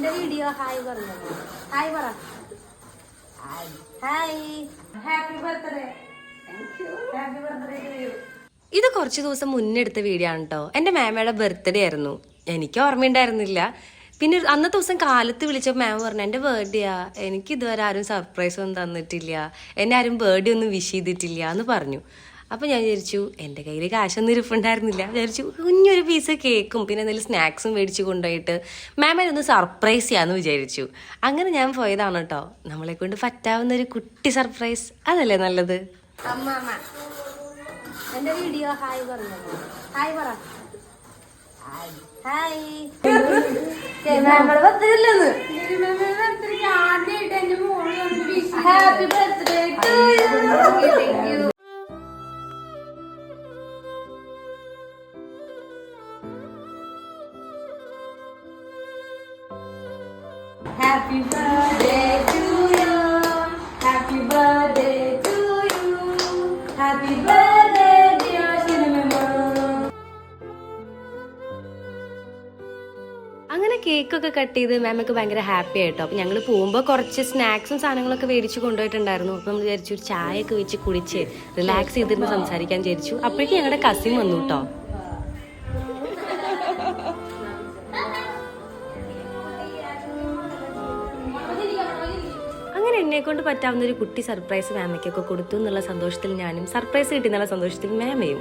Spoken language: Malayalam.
എന്റെ വീഡിയോ ഹായ് പറഞ്ഞു? ഹായ് പറ. Happy birthday. ഹാപ്പി ബർത്ത്ഡേ ഇത് കുറച്ച് ദിവസം മുന്നേ എടുത്ത വീഡിയോ ആണ് കേട്ടോ എന്റെ മാമയുടെ ബർത്ത്ഡേ ആയിരുന്നു. എനിക്ക് ഓർമ്മയുണ്ടായിരുന്നില്ല. പിന്നെ അന്നത്തെ ദിവസം കാലത്ത് വിളിച്ചപ്പോൾ മാം പറഞ്ഞു എന്റെ ബേർഡേയാ എനിക്ക് ഇതുവരെ ആരും സർപ്രൈസ് ഒന്നും തന്നിട്ടില്ല. എന്നെ ആരും ബേർഡേ ഒന്നും വിഷ് ചെയ്തിട്ടില്ല എന്ന് പറഞ്ഞു. അപ്പോൾ ഞാൻ വിചാരിച്ചു എന്റെ കയ്യിൽ കാശൊന്നും ഇരിപ്പുണ്ടായിരുന്നില്ല. വിചാരിച്ചു കുഞ്ഞൊരു പീസ് കേക്കും പിന്നെ എന്തെങ്കിലും സ്നാക്സും മേടിച്ച് കൊണ്ടുപോയിട്ട് മാമിനെ ഒന്ന് സർപ്രൈസ് ചെയ്യാമെന്ന് വിചാരിച്ചു. അങ്ങനെ ഞാൻ പോയതാണ് കേട്ടോ നമ്മളെ കൊണ്ട് പറ്റാവുന്ന ഒരു കുട്ടി സർപ്രൈസ് അതല്ലേ നല്ലത്? അമ്മാമ എന്റെ വീഡിയോ ഹായ് പറഞ്ഞു? ഹായ് പറ. Hi happy birthday to you happy birthday to you happy birthday to you happy birthday dear cinema അങ്ങനെ കേക്കൊക്കെ കട്ട് ചെയ്ത് മാമൊക്കെ ഭയങ്കര ഹാപ്പി ആയിട്ടോ. അപ്പം ഞങ്ങൾ പോകുമ്പോൾ കുറച്ച് സ്നാക്സും സാധനങ്ങളൊക്കെ മേടിച്ച് കൊണ്ടുപോയിട്ടുണ്ടായിരുന്നു. അപ്പം നമ്മൾ വിചാരിച്ചു ഒരു ചായയൊക്കെ വെച്ച് കുടിച്ച് റിലാക്സ് ചെയ്തിരുന്ന് സംസാരിക്കാൻ വിചാരിച്ചു. അപ്പോഴേക്കും ഞങ്ങളുടെ കസിൻ വന്നു കേട്ടോ എന്നെ കൊണ്ട് പറ്റാവുന്ന ഒരു കുട്ടി സർപ്രൈസ് മാമയ്ക്കൊക്കെ കൊടുത്തു എന്നുള്ള സന്തോഷത്തിൽ ഞാനും സർപ്രൈസ് കിട്ടി എന്നുള്ള സന്തോഷത്തിൽ മാമയും.